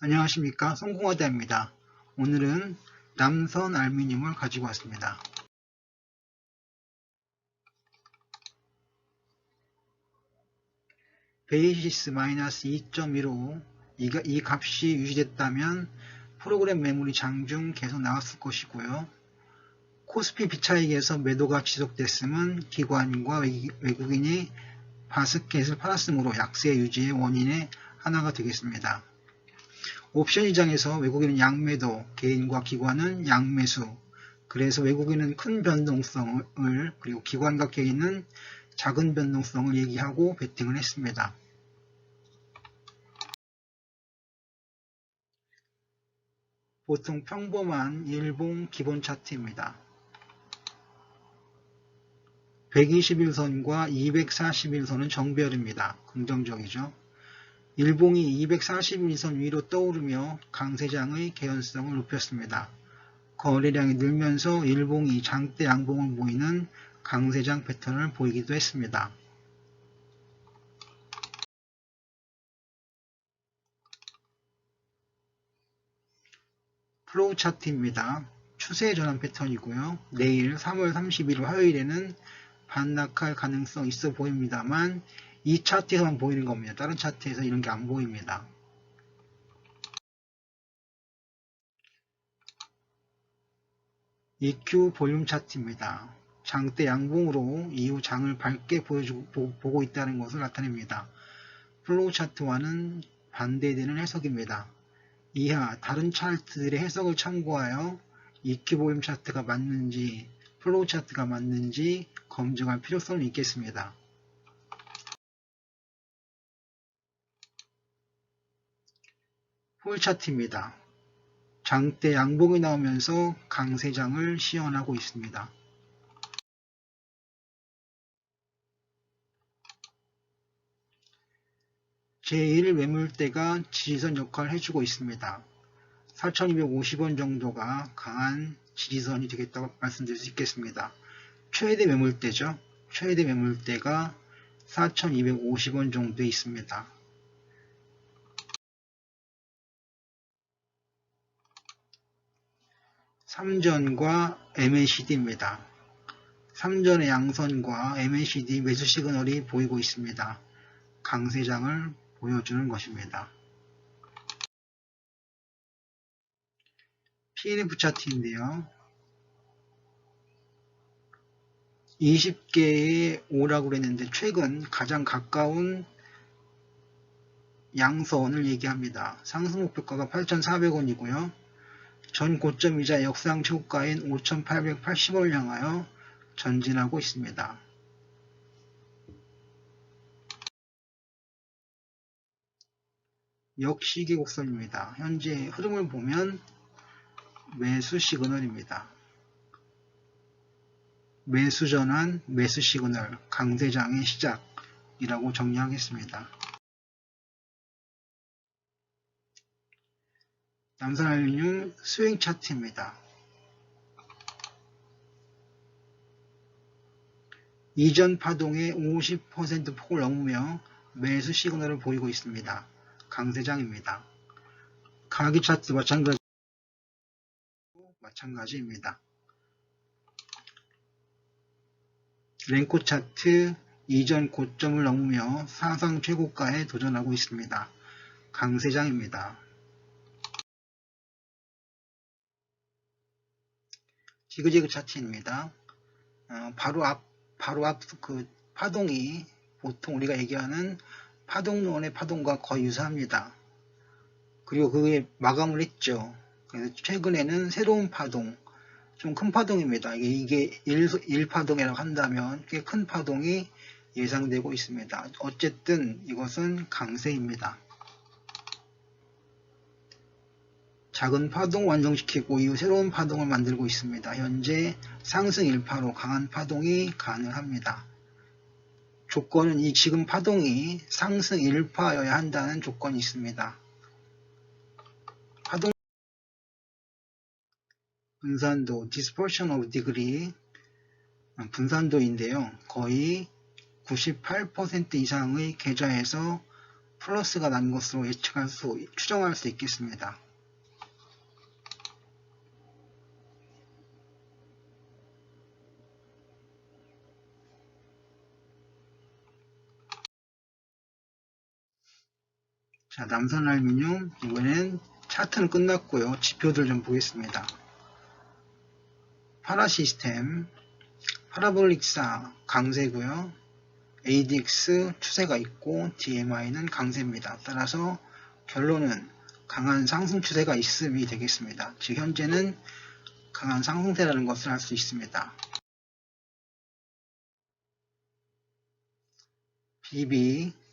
안녕하십니까 성공화대입니다. 오늘은 남선 알루미늄을 가지고 왔습니다. 베이시스 마이너스 2.15 이 값이 유지됐다면 프로그램 메모리 장중 계속 나왔을 것이고요. 코스피 비차익에서 매도가 지속됐음은 기관과 외국인이 바스켓을 팔았으므로 약세 유지의 원인의 하나가 되겠습니다. 옵션 시장에서 외국인은 양매도, 개인과 기관은 양매수, 그래서 외국인은 큰 변동성을 그리고 기관과 개인은 작은 변동성을 얘기하고 베팅을 했습니다. 보통 평범한 일봉 기본 차트입니다. 121선과 241선은 정별입니다. 긍정적이죠. 일봉이 241선 위로 떠오르며 강세장의 개연성을 높였습니다. 거래량이 늘면서 일봉이 장대 양봉을 보이는 강세장 패턴을 보이기도 했습니다. 플로우 차트입니다. 추세 전환 패턴이고요. 내일 3월 30일 화요일에는 반락할 가능성 있어 보입니다만 이 차트에서만 보이는 겁니다. 다른 차트에서 이런 게 안 보입니다. EQ 볼륨 차트입니다. 장대 양봉으로 이후 장을 밝게 보여주고, 보 고 있다는 것을 나타냅니다. 플로우 차트와는 반대되는 해석입니다. 이하 다른 차트들의 해석을 참고하여 EQ 볼륨 차트가 맞는지 플로우 차트가 맞는지 검증할 필요성이 있겠습니다. 홀 차트입니다. 장대 양봉이 나오면서 강세장을 시연하고 있습니다. 제1 매물대가 지지선 역할을 해주고 있습니다. 4,250원 정도가 강한 지지선이 되겠다고 말씀드릴 수 있겠습니다. 최대 매물대죠. 최대 매물대가 4,250원 정도에 있습니다. 삼전과 MACD입니다. 삼전의 양선과 MACD 매수 시그널이 보이고 있습니다. 강세장을 보여주는 것입니다. PNF 차트인데요. 20개의 오라고 그랬는데 최근 가장 가까운 양선을 얘기합니다. 상승 목표가가 8,400원이고요. 전 고점이자 역상 최고가인 5,880원을 향하여 전진하고 있습니다. 역시계 곡선입니다. 현재 흐름을 보면 매수 시그널입니다. 매수 전환, 매수 시그널, 강세장의 시작이라고 정리하겠습니다. 남산알루뮴 스윙 차트입니다. 이전 파동의 50% 폭을 넘으며 매수 시그널을 보이고 있습니다. 강세장입니다. 가기 차트 마찬가지 마찬가지입니다. 랭코 차트 이전 고점을 넘으며 사상 최고가에 도전하고 있습니다. 강세장입니다. 지그재그 차트입니다. 어, 바로 앞, 바로 앞 그 파동이 보통 우리가 얘기하는 파동론의 파동과 거의 유사합니다. 그리고 그게 마감을 했죠. 그래서 최근에는 새로운 파동, 좀 큰 파동입니다. 이게 1, 1파동이라고 한다면 꽤 큰 파동이 예상되고 있습니다. 어쨌든 이것은 강세입니다. 작은 파동 완성시키고 이후 새로운 파동을 만들고 있습니다. 현재 상승 1파로 강한 파동이 가능합니다. 조건은 이 지금 파동이 상승 1파여야 한다는 조건이 있습니다. 파동 분산도 dispersion of degree 분산도인데요. 거의 98% 이상의 계좌에서 플러스가 난 것으로 예측할 수, 추정할 수 있겠습니다. 자, 남선 알미늄 이번엔 차트는 끝났고요. 지표들 좀 보겠습니다. 파라 시스템, 파라볼릭사 강세고요. ADX 추세가 있고 DMI는 강세입니다. 따라서 결론은 강한 상승 추세가 있음이 되겠습니다. 즉 현재는 강한 상승세라는 것을 알 수 있습니다. BB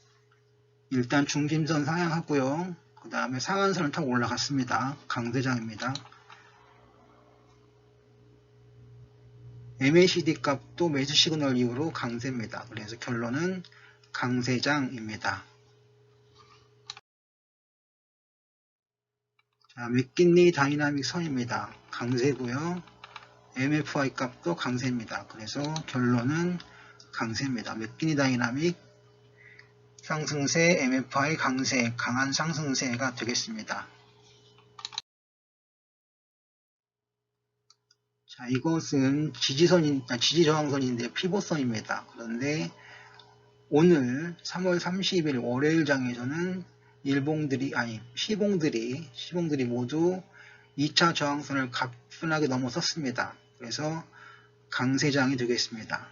일단 중심선 상향하고요. 그 다음에 상한선을 타고 올라갔습니다. 강대장입니다. MACD 값도 매수 시그널 이후로 강세입니다. 그래서 결론은 강세장입니다. 자, 맥kin리 다이나믹 선입니다. 강세고요. MFI 값도 강세입니다. 그래서 결론은 강세입니다. 맥kin리 다이나믹 상승세, MFI 강세, 강한 상승세가 되겠습니다. 자, 이것은 지지선인, 아, 지지 저항선인데 피보선입니다. 그런데 오늘 3월 30일 월요일 장에서는 일봉들이, 아니, 시봉들이, 시봉들이 모두 2차 저항선을 가뿐하게 넘어섰습니다. 그래서 강세장이 되겠습니다.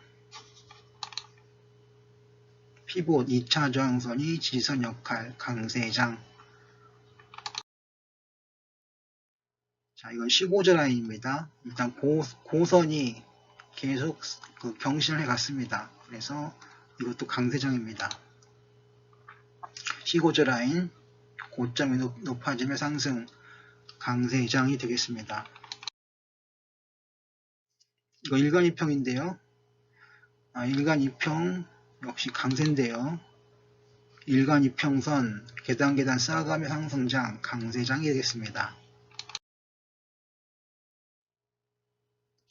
피봇 2차 저항선이 지지선 역할 강세장 자 이건 15조 라인입니다. 일단 고, 고선이 계속 그 경신을 해 갔습니다. 그래서 이것도 강세장입니다. 15조 라인 고점이 높, 높아지며 상승 강세장이 되겠습니다. 이거 일간 2평인데요. 아, 일간 2평 역시 강세인데요. 일간 이평선 계단 계단 쌓아가며 상승장 강세장이 되겠습니다.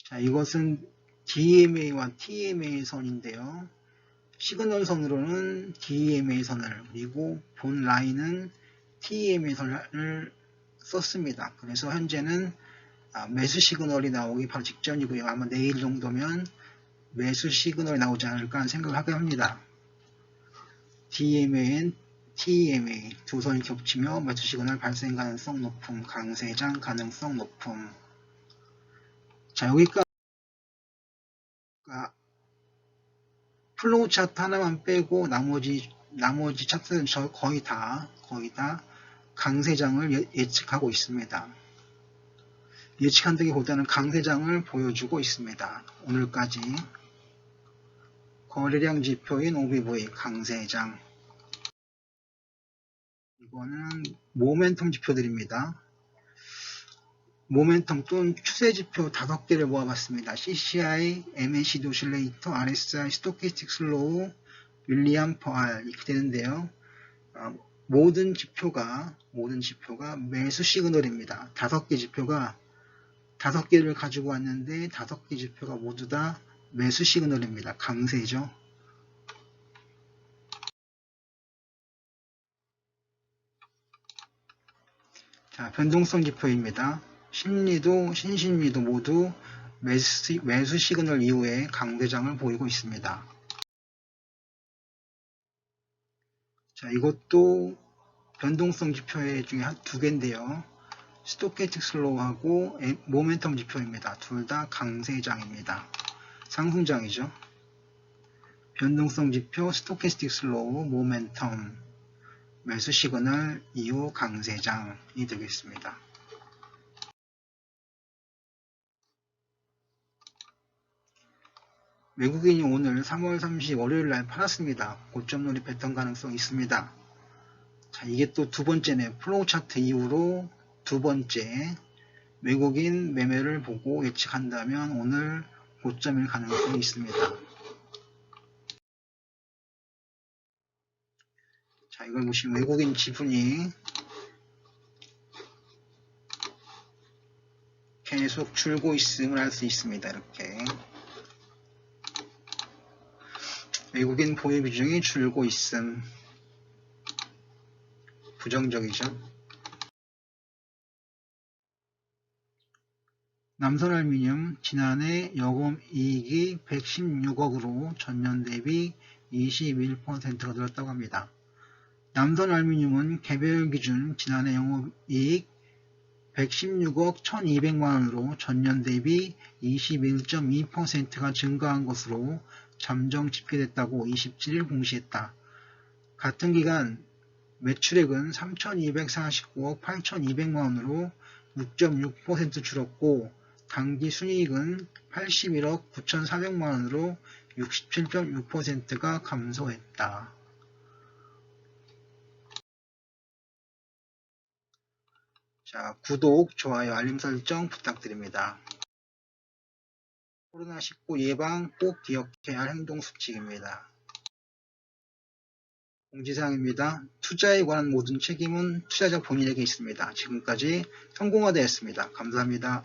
자 이것은 DMA와 TMA 선인데요. 시그널 선으로는 DMA 선을 그리고 본 라인은 TMA 선을 썼습니다. 그래서 현재는 아, 매수 시그널이 나오기 바로 직전이고요. 아마 내일 정도면 매수 시그널이 나오지 않을까 하는 생각을 하게 합니다. DMA엔 TMA 두 선이 겹치며 매수 시그널 발생 가능성 높음, 강세장 가능성 높음. 자 여기까지 플로우 차트 하나만 빼고 나머지 나머지 차트는 저 거의 다 거의 다 강세장을 예, 예측하고 있습니다. 예측한다기보다는 강세장을 보여주고 있습니다. 오늘까지 거래량 지표인 OBV 강세장 이거는 모멘텀 지표들입니다. 모멘텀 또는 추세 지표 5개를 모아봤습니다. CCI, MACD 오실레이터, RSI, 스토캐스틱 슬로우, 윌리엄 퍼알 이렇게 되는데요. 어, 모든 지표가 모든 지표가 매수 시그널입니다. 5개 지표가 5개를 가지고 왔는데 5개 지표가 모두 다 매수 시그널입니다. 강세죠. 자, 변동성 지표입니다. 심리도 신심리도 모두 매수, 매수 시그널 이후에 강대장을 보이고 있습니다. 자, 이것도 변동성 지표 중에 한 두 개인데요. 스토캐틱 슬로우하고 모멘텀 지표입니다. 둘 다 강세장입니다. 상승장이죠. 변동성 지표, 스토캐스틱 슬로우, 모멘텀, 매수 시그널 이후 강세장이 되겠습니다. 외국인이 오늘 3월 30일 월요일 날 팔았습니다. 고점 놀이 패턴 가능성 있습니다. 자, 이게 또 두 번째네. 플로우 차트 이후로 두 번째 외국인 매매를 보고 예측한다면 오늘 고점일 가능성이 있습니다. 자, 이걸 보시면 외국인 지분이 계속 줄고 있음을 알 수 있습니다. 이렇게 외국인 보유 비중이 줄고 있음 부정적이죠. 남선알미늄 지난해 여금 이익이 116억으로 전년 대비 21%가 늘었다고 합니다. 남선알미늄은 개별 기준 지난해 영업이익 116억 1200만원으로 전년 대비 21.2%가 증가한 것으로 잠정 집계됐다고 27일 공시했다. 같은 기간 매출액은 3249억 8200만원으로 6.6% 줄었고 당기 순이익은 81억 9400만원으로 67.6%가 감소했다. 자, 구독, 좋아요, 알림 설정 부탁드립니다. 코로나19 예방 꼭 기억해야 할 행동 수칙입니다. 공지사항입니다. 투자에 관한 모든 책임은 투자자 본인에게 있습니다. 지금까지 성공화되었습니다. 감사합니다.